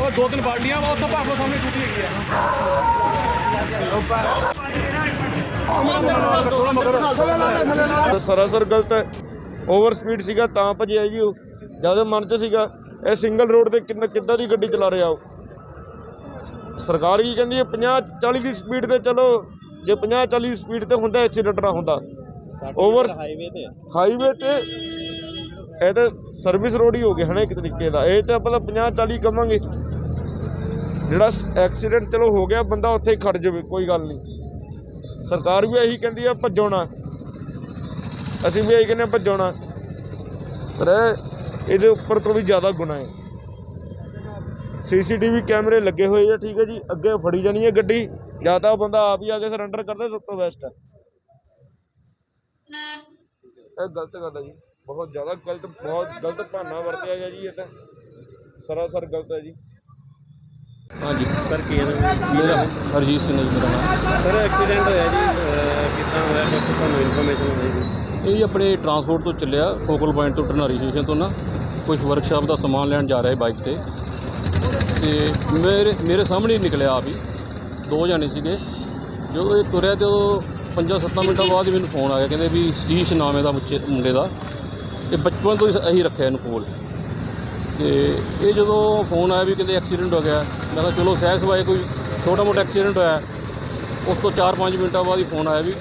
ਉਹ ਦੋ ਤਿੰਨ ਬਾਲਟੀਆਂ ਵਾ ਉੱਥੇ ਭਾਗੋ ਸਾਹਮਣੇ ਟੁੱਟੀ ਹੈਗੀ ਆ। ਸਰਾਸਰ ਗਲਤ ਹੈ। ਓਵਰ ਸਪੀਡ ਸੀਗਾ, ਤਾਂ ਭਜਿਆ ਜੀ ਉਹ। ਜ਼ਿਆਦਾ ਮਨ ਚ ਸੀਗਾ। ਇਹ ਸਿੰਗਲ ਰੋਡ ਤੇ ਕਿੰਨਾ ਕਿੱਦਾਂ ਦੀ ਗੱਡੀ ਚਲਾ ਰਿਹਾ ਉਹ? ਸਰਕਾਰ ਕੀ ਕਹਿੰਦੀ ਹੈ 50 40 ਦੀ ਸਪੀਡ ਤੇ ਚਲੋ। ਜੇ 50 40 ਦੀ ਸਪੀਡ ਤੇ ਹੁੰਦਾ ਐਕਸੀਡੈਂਟ ਨਾ ਹੁੰਦਾ। ਓਵਰ ਹਾਈਵੇ ਤੇ। ਹਾਈਵੇ ਤੇ ਇਹ ਤਾਂ ਸਰਵਿਸ ਰੋਡ ਹੀ ਹੋ ਗਿਆ ਹਨਾ ਇੱਕ ਤਰੀਕੇ ਦਾ। ਇਹ ਤਾਂ ਆਪਾਂ 50 40 ਕਵਾਂਗੇ ਜਿਹੜਾ ਐਕਸੀਡੈਂਟ ਚਲੋ ਹੋ ਗਿਆ ਬੰਦਾ ਉੱਥੇ ਹੀ ਖੜ ਜਾਵੇ ਕੋਈ ਗੱਲ ਨਹੀਂ। ਸਰਕਾਰ ਵੀ ਇਹੀ ਕਹਿੰਦੀ ਆ ਭੱਜੋਣਾ ਅਸੀਂ ਵੀ ਇਹੀ ਕਹਿੰਦੇ ਆ ਭੱਜੋਣਾ ਪਰ ਇਹ- ਇਹਦੇ ਉੱਪਰ ਤੋਂ ਵੀ ਜ਼ਿਆਦਾ ਗੁਨਾਹ ਹੈ। ਸੀਸੀਟੀਵੀ ਕੈਮਰੇ ਲੱਗੇ ਹੋਏ ਆ ਠੀਕ ਹੈ ਜੀ। ਅੱਗੇ ਫੜੀ ਜਾਣੀ ਹੈ ਗੱਡੀ। ਜਾਂ ਤਾਂ ਬੰਦਾ ਆਪ ਹੀ ਆ ਕੇ ਸਰੈਂਡਰ ਕਰਦਾ ਸਭ ਤੋਂ ਬੈਸਟ ਹੈ। ਇਹ ਗਲਤ ਗੱਲ ਹੈ ਜੀ। ਬਹੁਤ ਜ਼ਿਆਦਾ ਗਲਤ ਬਹੁਤ ਗਲਤ ਭਾਨਾ ਵਰਤਿਆ ਗਿਆ ਜੀ ਇਹ ਤਾਂ। ਸਰਾਸਰ ਗਲਤ ਹੈ ਜੀ। ਹਾਂਜੀ। ਸਰ ਕੀ ਮੇਰਾ ਹਰਜੀਤ ਸਿੰਘ ਜੀ ਮੇਰਾ ਨਾਮ। ਸਰ ਐਕਸੀਡੈਂਟ ਹੋਇਆ ਜੀ ਕਿੱਦਾਂ ਹੋਇਆ? ਕੁਝ ਤੁਹਾਨੂੰ ਇਨਫੋਰਮੇਸ਼ਨ ਹੋਈ ਜੀ ਇਹ ਜੀ ਆਪਣੇ ਟਰਾਂਸਪੋਰਟ ਤੋਂ ਚੱਲਿਆ ਫੋਕਲ ਪੁਆਇੰਟ ਤੋਂ ਟਰਨਾਰੀ ਸਟੇਸ਼ਨ ਤੋਂ ਨਾ। ਕੁਝ ਵਰਕਸ਼ਾਪ ਦਾ ਸਮਾਨ ਲੈਣ ਜਾ ਰਿਹਾ ਹੈ ਬਾਈਕ ਤੇ। ਤੇ ਮੇਰੇ ਮੇਰੇ ਸਾਹਮਣੇ ਹੀ ਨਿਕਲਿਆ ਆਪ ਹੀ। ਦੋ ਜਾਣੇ ਸੀਗੇ। ਜਦੋਂ ਇਹ ਤੁਰਿਆ ਤੇ ਉਹ ਪੰਜਾਂ ਸੱਤਾਂ ਮਿੰਟਾਂ ਬਾਅਦ ਹੀ ਮੈਨੂੰ ਫੋਨ ਆ ਗਿਆ ਕਹਿੰਦੇ ਵੀ ਸਤੀਸ਼ ਨਾਮ ਇਹਦਾ ਬੱਚੇ ਮੁੰਡੇ ਦਾ। ਇਹ ਬਚਪਨ ਤੋਂ ਹੀ ਅਸੀਂ ਰੱਖਿਆ ਇਹਨੂੰ ਕੋਲ। ਤੇ ਇਹ ਜਦੋਂ ਫੋਨ ਆਇਆ ਵੀ ਕਹਿੰਦੇ ਐਕਸੀਡੈਂਟ ਹੋ ਗਿਆ, ਮੈਂ ਕਿਹਾ ਚਲੋ ਸਹਿ ਸਵਾਏ ਕੋਈ ਛੋਟਾ ਮੋਟਾ ਐਕਸੀਡੈਂਟ ਹੋਇਆ, ਉਸ ਤੋਂ 4-5 ਮਿੰਟਾਂ ਬਾਅਦ ਹੀ ਫੋਨ ਆਇਆ ਵੀ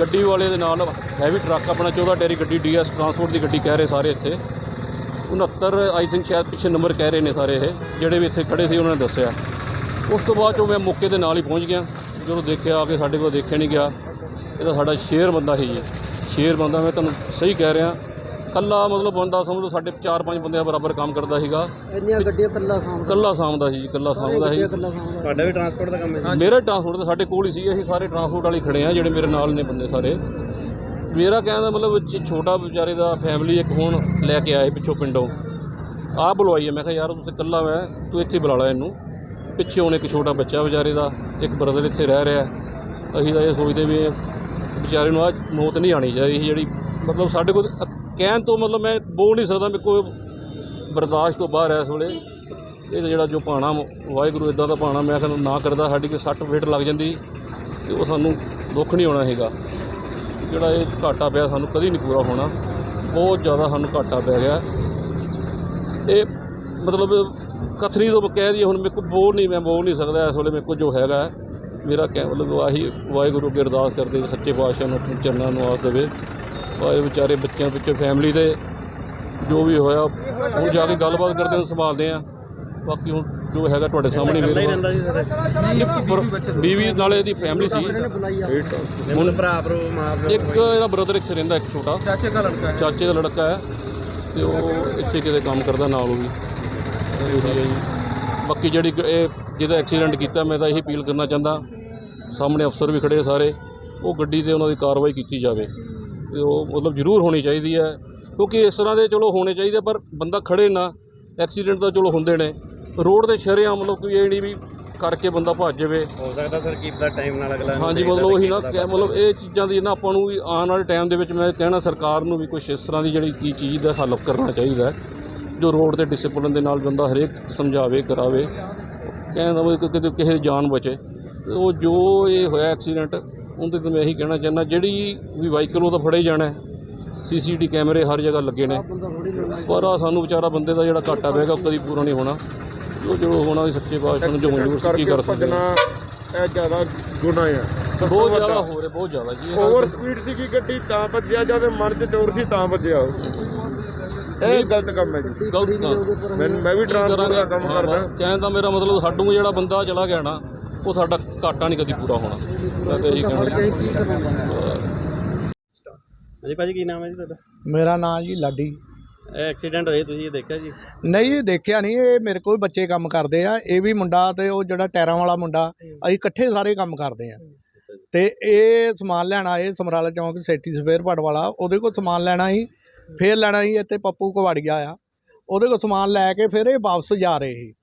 ਗੱਡੀ ਵਾਲੇ ਦੇ ਨਾਲ ਹੈਵੀ ਟਰੱਕ ਆਪਣਾ 14 ਟੈਰੀ ਗੱਡੀ ਡੀਐਸ ਟਰਾਂਸਪੋਰਟ ਦੀ ਗੱਡੀ ਕਹਿ ਰਹੇ ਸਾਰੇ ਇੱਥੇ। 69 ਆਈ ਥਿੰਕ ਸ਼ਾਇਦ ਪਿੱਛੇ ਨੰਬਰ ਕਹਿ ਰਹੇ ਨੇ ਸਾਰੇ ਇਹ, ਜਿਹੜੇ ਵੀ ਇੱਥੇ ਖੜੇ ਸੀ ਉਹਨਾਂ ਨੇ ਦੱਸਿਆ। ਉਸ ਤੋਂ ਬਾਅਦ ਚੋਂ ਮੈਂ ਮੌਕੇ ਦੇ ਨਾਲ ਹੀ ਪਹੁੰਚ ਗਿਆ। ਜਦੋਂ ਦੇਖਿਆ ਆ ਕੇ ਸਾਡੇ ਕੋਲ ਦੇਖਿਆ ਨਹੀਂ ਗਿਆ। ਇਹ ਤਾਂ ਸਾਡਾ ਸ਼ੇਰ ਬੰਦਾ ਸੀ ਜੀ। ਸ਼ੇਰ ਬੰਦਾ ਮੈਂ ਤੁਹਾਨੂੰ ਸਹੀ ਕਹਿ ਰਿਹਾ। ਕੱਲਾ ਮਤਲਬ ਬੰਦਾ ਸਮਝ ਲਓ ਸਾਡੇ 4-5 ਬੰਦਿਆਂ ਬਰਾਬਰ ਕੰਮ ਕਰਦਾ ਸੀਗਾ। ਇੰਨੀਆਂ ਗੱਡੀਆਂ ਕੱਲਾ ਸਾਹਮਣੇ ਕੱਲਾ ਸਾਂਭਦਾ ਸੀ ਜੀ ਕੱਲਾ ਸਾਂਭਦਾ ਸੀ। ਕੱਲਾ ਸਾਹਮਣੇ ਤੁਹਾਡਾ ਵੀ ਟਰਾਂਸਪੋਰਟ ਦਾ ਕੰਮ ਹੈ ਮੇਰਾ ਟਰਾਂਸਪੋਰਟ ਤਾਂ ਸਾਡੇ ਕੋਲ ਹੀ ਸੀ ਅਸੀਂ ਸਾਰੇ ਟਰਾਂਸਪੋਰਟ ਵਾਲੇ ਖੜੇ ਆ ਜਿਹੜੇ ਮੇਰੇ ਨਾਲ ਨੇ ਬੰਦੇ ਸਾਰੇ। ਮੇਰਾ ਕਹਿਣ ਦਾ ਮਤਲਬ ਛੋਟਾ ਵਿਚਾਰੇ ਦਾ ਫੈਮਿਲੀ ਇੱਕ ਹੁਣ ਲੈ ਕੇ ਆਏ ਪਿੱਛੋਂ ਪਿੰਡੋਂ। ਆਹ ਬੁਲਵਾਈ ਹੈ ਮੈਂ ਕਿਹਾ ਯਾਰ ਤੂੰ ਤੇ ਇਕੱਲਾ ਮੈਂ ਤੂੰ ਇੱਥੇ ਬੁਲਾ ਲੈ ਇਹਨੂੰ। ਪਿੱਛੇ ਹੁਣ ਇੱਕ ਛੋਟਾ ਬੱਚਾ ਵਿਚਾਰੇ ਦਾ ਇੱਕ ਬ੍ਰਦਰ ਇੱਥੇ ਰਹਿ ਰਿਹਾ। ਅਸੀਂ ਤਾਂ ਇਹ ਸੋਚਦੇ ਵੀ ਵਿਚਾਰੇ ਨੂੰ ਆ ਮੌਤ ਨਹੀਂ ਆਣੀ ਚਾਹੀਦੀ ਸੀ, ਜਿਹੜੀ ਮਤਲਬ ਸਾਡੇ ਕੋਲ ਕਹਿਣ ਤੋਂ ਮਤਲਬ ਮੈਂ ਬੋਲ ਨਹੀਂ ਸਕਦਾ ਮੇਰੇ ਕੋਲ ਬਰਦਾਸ਼ਤ ਤੋਂ ਬਾਹਰ ਹੈ ਇਸ ਵੇਲੇ। ਇਹ ਜਿਹੜਾ ਜੋ ਪਾਣਾ ਵਾਹਿਗੁਰੂ ਇਦਾਂ ਦਾ ਪਾਣਾ, ਮੈਂ ਕਹਿੰਦਾ ਨਾ ਕਰਦਾ, ਸਾਡੀ ਕਿ ਸੱਟ ਫੇਟ ਲੱਗ ਜਾਂਦੀ ਤੇ ਉਹ ਸਾਨੂੰ ਦੁੱਖ ਨਹੀਂ ਹੋਣਾ ਹੈਗਾ। ਜਿਹੜਾ ਇਹ ਘਾਟਾ ਪਿਆ ਸਾਨੂੰ ਕਦੀ ਨਹੀਂ ਪੂਰਾ ਹੋਣਾ। ਬਹੁਤ ਜ਼ਿਆਦਾ ਸਾਨੂੰ ਘਾਟਾ ਪੈ ਗਿਆ। ਇਹ ਮਤਲਬ ਕਥਨੀ ਤੋਂ ਕਹਿ ਦਈਏ, ਹੁਣ ਮੇਰੇ ਕੋਲ ਬੋਲ ਨਹੀਂ, ਮੈਂ ਬੋਲ ਨਹੀਂ ਸਕਦਾ ਇਸ ਵੇਲੇ ਮੇਰੇ ਕੋਲ ਜੋ ਹੈਗਾ। ਮੇਰਾ ਕਹਿ ਮਤਲਬ ਆਹੀ ਵਾਹਿਗੁਰੂ ਅੱਗੇ ਅਰਦਾਸ ਕਰਦੇ ਸੱਚੇ ਪਾਤਸ਼ਾਹ ਨੂੰ ਆਪਣੇ ਚਰਨਾਂ ਨੂੰ ਆਸ ਦੇਵੇ। ਵਾਹਿ ਵਿਚਾਰੇ ਬੱਚਿਆਂ ਪਿੱਛੇ ਫੈਮਿਲੀ ਦੇ ਜੋ ਵੀ ਹੋਇਆ ਹੁਣ ਜਾ ਕੇ ਗੱਲਬਾਤ ਕਰਦੇ ਹਾਂ ਸੰਭਾਲਦੇ ਆ। ਬਾਕੀ ਹੁਣ ਜੋ ਹੈਗਾ ਤੁਹਾਡੇ ਸਾਹਮਣੇ ਮੇਰੇ ਰਹਿੰਦਾ ਜੀ ਸਰ। ਬੀਵੀ ਨਾਲੇ ਇਹਦੀ ਫੈਮਿਲੀ ਸੀ। ਹੁਣ ਭਰਾ ਭਰੂ ਮਾਂ ਪਿਓ ਇੱਕ ਇਹਦਾ ਬ੍ਰਦਰ ਇੱਥੇ ਰਹਿੰਦਾ ਇੱਕ ਛੋਟਾ। ਚਾਚੇ ਦਾ ਲੜਕਾ ਹੈ। ਚਾਚੇ ਦਾ ਲੜਕਾ ਹੈ। ਤੇ ਉਹ ਇੱਥੇ ਕਿਤੇ ਕੰਮ ਕਰਦਾ ਨਾਲ ਉਹ ਵੀ। ਬਾਕੀ ਜਿਹੜੀ ਇਹ ਜਿਹਦਾ ਐਕਸੀਡੈਂਟ ਕੀਤਾ ਮੈਂ ਤਾਂ ਇਹੀ ਅਪੀਲ ਕਰਨਾ ਚਾਹੁੰਦਾ ਸਾਹਮਣੇ ਅਫਸਰ ਵੀ ਖੜੇ ਸਾਰੇ ਉਹ ਗੱਡੀ ਤੇ ਉਹਨਾਂ ਦੀ ਕਾਰਵਾਈ ਕੀਤੀ ਜਾਵੇ। ਤੇ ਉਹ ਮਤਲਬ ਜ਼ਰੂਰ ਹੋਣੀ ਚਾਹੀਦੀ ਹੈ ਕਿਉਂਕਿ ਇਸ ਤਰ੍ਹਾਂ ਦੇ ਚਲੋ ਹੋਣੇ ਚਾਹੀਦੇ ਪਰ ਬੰਦਾ ਖੜੇ ਨਾ ਐਕਸੀਡੈਂਟ ਤਾਂ ਚਲੋ ਹੁੰਦੇ ਨੇ। ਰੋਡ ਤੇ ਸ਼ਰੇਆਮ ਮਤਲਬ ਕੋਈ ਇਹ ਨਹੀਂ ਵੀ ਕਰਕੇ ਬੰਦਾ ਭੱਜ ਜਾਵੇ। ਹੋ ਸਕਦਾ ਸਰ ਕੀ ਪਤਾ ਟਾਈਮ ਨਾਲ ਅਗਲਾ ਹਾਂਜੀ ਮਤਲਬ ਉਹੀ ਨਾ ਮਤਲਬ ਇਹ ਚੀਜ਼ਾਂ ਦੀ ਨਾ ਆਪਾਂ ਨੂੰ ਵੀ ਆਉਣ ਵਾਲੇ ਟਾਈਮ ਦੇ ਵਿੱਚ ਮੈਂ ਕਹਿਣਾ ਸਰਕਾਰ ਨੂੰ ਵੀ ਕੁਝ ਇਸ ਤਰ੍ਹਾਂ ਦੀ ਜਿਹੜੀ ਕੀ ਚੀਜ਼ ਦਾ ਹੱਲ ਕਰਨਾ ਚਾਹੀਦਾ ਜੋ ਰੋਡ ਤੇ ਡਿਸਪਲਿਨ ਦੇ ਨਾਲ ਬੰਦਾ ਹਰੇਕ ਸਮਝਾਵੇ ਕਰਾਵੇ। ਕਹਿੰਦਾ ਵੀ ਕਿ ਕਿਤੇ ਕਿਸੇ ਦੀ ਜਾਨ ਬਚੇ ਤੇ ਉਹ ਜੋ ਇਹ ਹੋਇਆ ਐਕਸੀਡੈਂਟ ਉਹਦੇ ਤੇ ਮੈਂ ਇਹੀ ਕਹਿਣਾ ਚਾਹੁੰਦਾ ਜਿਹੜੀ ਵੀ ਵਾਹੀਕਲ ਉਹ ਤਾਂ ਫੜੇ ਜਾਣਾ ਸੀਸੀਟੀ ਕੈਮਰੇ ਹਰ ਜਗ੍ਹਾ ਲੱਗੇ ਨੇ ਪਰ ਆ ਸਾਨੂੰ ਵਿਚਾਰਾ ਬੰਦੇ ਦਾ ਜਿਹੜਾ ਘਾਟਾ ਪੈ ਗਿਆ ਉਹ ਕਦੀ ਪੂਰਾ ਨਹੀਂ ਹੋਣਾ ਉਹ ਜੋ ਹੋਣਾ ਦੀ ਸੱਚੇ ਪਾਤਸ਼ਾਹ ਨੂੰ ਜੋ ਮਨਜ਼ੂਰ ਸੀ ਕੀ ਕਰ ਸਕਦੇ ਹਾਂ। ਇਹ ਜ਼ਿਆਦਾ ਗੁਨਾਹ ਆ ਬਹੁਤ। ਜ਼ਿਆਦਾ ਹੋ ਰਿਹਾ ਬਹੁਤ ਜ਼ਿਆਦਾ ਜੀ ਓਵਰ ਸਪੀਡ ਸੀ ਕਿ ਗੱਡੀ ਤਾਂ ਭੱਜਿਆ ਜਦ ਮਨ ਚ ਚੋਰ ਸੀ ਤਾਂ ਭੱਜਿਆ। ਇਹ ਗਲਤ ਕੰਮ ਹੈ ਜੀ। ਗਲਤ ਕੰਮ ਮੈਂ ਮੈਂ ਵੀ ਟਰਾਂਸਪੋਰਟ ਦਾ ਕੰਮ ਕਰਦਾ। ਕਹਿਣ ਦਾ ਮੇਰਾ ਮਤਲਬ ਸਾਡੂ ਜਿਹੜਾ ਬੰਦਾ ਚਲਾ ਗਿਆ ਨਾ ਉਹ ਸਾਡਾ ਘਾਟਾ ਨਹੀਂ ਕਦੀ ਪੂਰਾ ਹੋਣਾ। ਮੈਂ ਤਾਂ ਇਹੀ ਕੇ ਹਾਂਜੀ ਭਾਜੀ ਨਾਮ ਹੈ ਜੀ ਤੁਹਾਡਾ? ਮੇਰਾ ਨਾਂ ਜੀ ਲਾਡੀ। ਇਹ ਐਕਸੀਡੈਂਟ ਹੋਇਆ ਤੁਸੀਂ ਇਹ ਦੇਖਿਆ ਜੀ? ਨਹੀਂ ਜੀ ਦੇਖਿਆ ਨਹੀਂ। ਇਹ ਮੇਰੇ ਕੋਲ ਬੱਚੇ ਕੰਮ ਕਰਦੇ ਆ। ਇਹ ਵੀ ਮੁੰਡਾ ਤੇ ਉਹ ਜਿਹੜਾ ਟਾਇਰਾਂ ਵਾਲਾ ਮੁੰਡਾ ਅਸੀਂ ਇਕੱਠੇ ਸਾਰੇ ਕੰਮ ਕਰਦੇ ਆ। ਤੇ ਇਹ ਸਮਾਨ ਲੈਣਾ ਇਹ ਸਮਰਾਲਾ ਚੌਂਕ ਸੇਠੀ ਸਪੇਅਰ ਪਾਰਟ ਵਾਲਾ। ਉਹਦੇ ਕੋਲ ਸਮਾਨ ਲੈਣਾ ਸੀ। ਫਿਰ ਲੈਣਾ ਸੀ, ਇੱਥੇ ਪੱਪੂ ਕਵਾੜੀਆ ਆ। ਉਹਦੇ ਕੋਲ ਸਮਾਨ ਲੈ ਕੇ ਫਿਰ ਇਹ ਵਾਪਸ ਜਾ ਰਹੇ ਸੀ।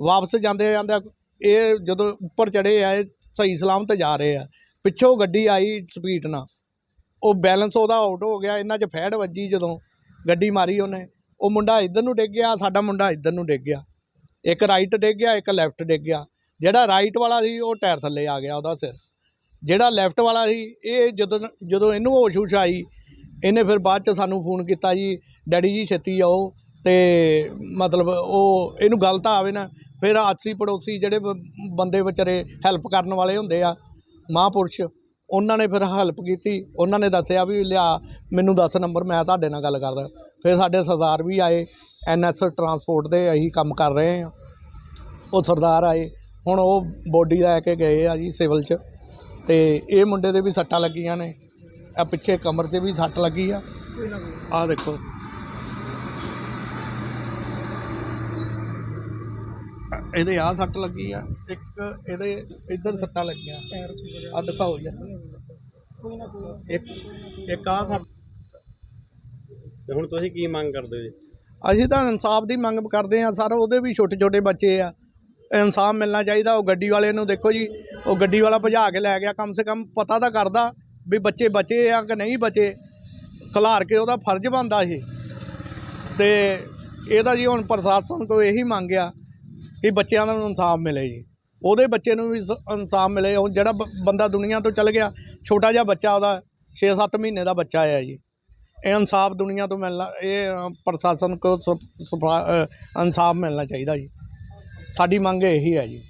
ਵਾਪਸ ਜਾਂਦੇ ਜਾਂਦੇ ਇਹ ਜਦੋਂ ਉੱਪਰ ਚੜੇ ਆ, ਇਹ ਸਹੀ ਸਲਾਮਤ ਜਾ ਰਹੇ ਆ। ਪਿੱਛੋਂ ਗੱਡੀ ਆਈ ਸਪੀਡ ਨਾਲ। ਉਹ ਬੈਲੈਂਸ ਉਹਦਾ ਆਊਟ ਹੋ ਗਿਆ, ਇਹਨਾਂ 'ਚ ਫੈੜ ਵੱਜੀ ਜਦੋਂ ਗੱਡੀ ਮਾਰੀ ਉਹਨੇ। ਉਹ ਮੁੰਡਾ ਇੱਧਰ ਨੂੰ ਡਿੱਗ ਗਿਆ, ਸਾਡਾ ਮੁੰਡਾ ਇੱਧਰ ਨੂੰ ਡਿੱਗ ਗਿਆ। ਇੱਕ ਰਾਈਟ ਡਿੱਗ ਗਿਆ, ਇੱਕ ਲੈਫਟ ਡਿੱਗ ਗਿਆ। ਜਿਹੜਾ ਰਾਈਟ ਵਾਲਾ ਸੀ, ਉਹ ਟਾਇਰ ਥੱਲੇ ਆ ਗਿਆ ਉਹਦਾ ਸਿਰ। ਜਿਹੜਾ ਲੈਫਟ ਵਾਲਾ ਸੀ, ਇਹ ਜਦੋਂ ਜਦੋਂ ਇਹਨੂੰ ਹੋਸ਼ ਹੁਸ਼ ਆਈ ਇਹਨੇ ਫਿਰ ਬਾਅਦ ਚ ਸਾਨੂੰ ਫੋਨ ਕੀਤਾ ਜੀ, ਡੈਡੀ ਜੀ, ਛੇਤੀ ਆਓ। ਤੇ ਮਤਲਬ ਉਹ ਇਹਨੂੰ ਗੱਲ ਤਾਂ ਆਵੇ ਨਾ, ਫਿਰ ਆਸੀ ਪੜੋਸੀ ਜਿਹੜੇ ਬ- ਬੰਦੇ ਵਿਚਾਰੇ ਹੈਲਪ ਕਰਨ ਵਾਲੇ ਹੁੰਦੇ ਆ, ਮਹਾਂਪੁਰਸ਼, ਉਹਨਾਂ ਨੇ ਫਿਰ ਹੈਲਪ ਕੀਤੀ। ਉਹਨਾਂ ਨੇ ਦੱਸਿਆ ਵੀ, ਲਿਆ, ਮੈਨੂੰ ਦੱਸ ਨੰਬਰ, ਮੈਂ ਤੁਹਾਡੇ ਨਾਲ ਗੱਲ ਕਰਦਾ। ਫਿਰ ਸਾਡੇ ਸਰਦਾਰ ਵੀ ਆਏ ਐਨਐਸ ਟਰਾਂਸਪੋਰਟ ਦੇ ਅਸੀਂ ਕੰਮ ਕਰ ਰਹੇ ਹਾਂ। ਉਹ ਸਰਦਾਰ ਆਏ, ਹੁਣ ਉਹ ਬੋਡੀ ਲੈ ਕੇ ਗਏ ਆ ਜੀ ਸਿਵਲ 'ਚ, ਤੇ ਇਹ ਮੁੰਡੇ ਦੇ ਵੀ ਸੱਟਾਂ ਲੱਗੀਆਂ ਨੇ। ਆ ਪਿੱਛੇ ਕਮਰ 'ਤੇ ਵੀ ਸੱਟ ਲੱਗੀ ਆ। ਆ ਦੇਖੋ। ਇਹਦੇ ਆ ਸੱਟ ਲੱਗੀ ਆ ਇੱਕ ਇਹਦੇ ਇੱਧਰ ਸੱਟਾਂ ਲੱਗੀਆਂ। ਆ ਦਿਖਾਓ ਜੀ। ਇੱਕ ਇੱਕ ਆ ਸੱਟ। ਤੇ ਹੁਣ ਤੁਸੀਂ ਕੀ ਮੰਗ ਕਰਦੇ ਹੋ ਜੀ? ਅਸੀਂ ਤਾਂ ਇਨਸਾਫ ਦੀ ਮੰਗ ਕਰਦੇ ਆ ਸਰ ਉਹਦੇ ਵੀ ਛੋਟੇ ਛੋਟੇ ਬੱਚੇ ਆ। ਇਨਸਾਫ ਮਿਲਣਾ ਚਾਹੀਦਾ ਉਹ ਗੱਡੀ ਵਾਲੇ ਨੂੰ ਦੇਖੋ ਜੀ ਉਹ ਗੱਡੀ ਵਾਲਾ ਭਜਾ ਕੇ ਲੈ ਗਿਆ ਕਮ ਸੇ ਕਮ ਪਤਾ ਤਾਂ ਕਰਦਾ। ਵੀ ਬੱਚੇ ਬਚੇ ਆ ਕਿ ਨਹੀਂ ਬਚੇ, ਖਲਾਰ ਕੇ ਉਹਦਾ ਫਰਜ਼ ਬਣਦਾ ਸੀ। ਤੇ ਇਹਦਾ ਜੀ ਹੁਣ ਪ੍ਰਸ਼ਾਸਨ ਕੋਲ ਇਹੀ ਮੰਗਿਆ ਕਿ ਬੱਚਿਆਂ ਨੂੰ ਇਨਸਾਫ ਮਿਲੇ ਜੀ। ਉਹਦੇ ਬੱਚੇ ਨੂੰ ਵੀ ਸ- ਇਨਸਾਫ ਮਿਲੇ। ਹੁਣ ਜਿਹੜਾ ਬੰਦਾ ਦੁਨੀਆ ਤੋਂ ਚੱਲ ਗਿਆ, ਛੋਟਾ ਜਿਹਾ ਬੱਚਾ ਉਹਦਾ 6-7 ਮਹੀਨੇ ਦਾ ਬੱਚਾ ਹੈ ਜੀ। ਇਹ ਇਨਸਾਫ ਦੁਨੀਆ ਤੋਂ ਮਿਲਣਾ, ਇਹ ਪ੍ਰਸ਼ਾਸਨ ਕੋ ਸਫਾ- ਇਨਸਾਫ ਮਿਲਣਾ ਚਾਹੀਦਾ ਜੀ। ਸਾਡੀ ਮੰਗ ਇਹੀ ਹੈ ਜੀ।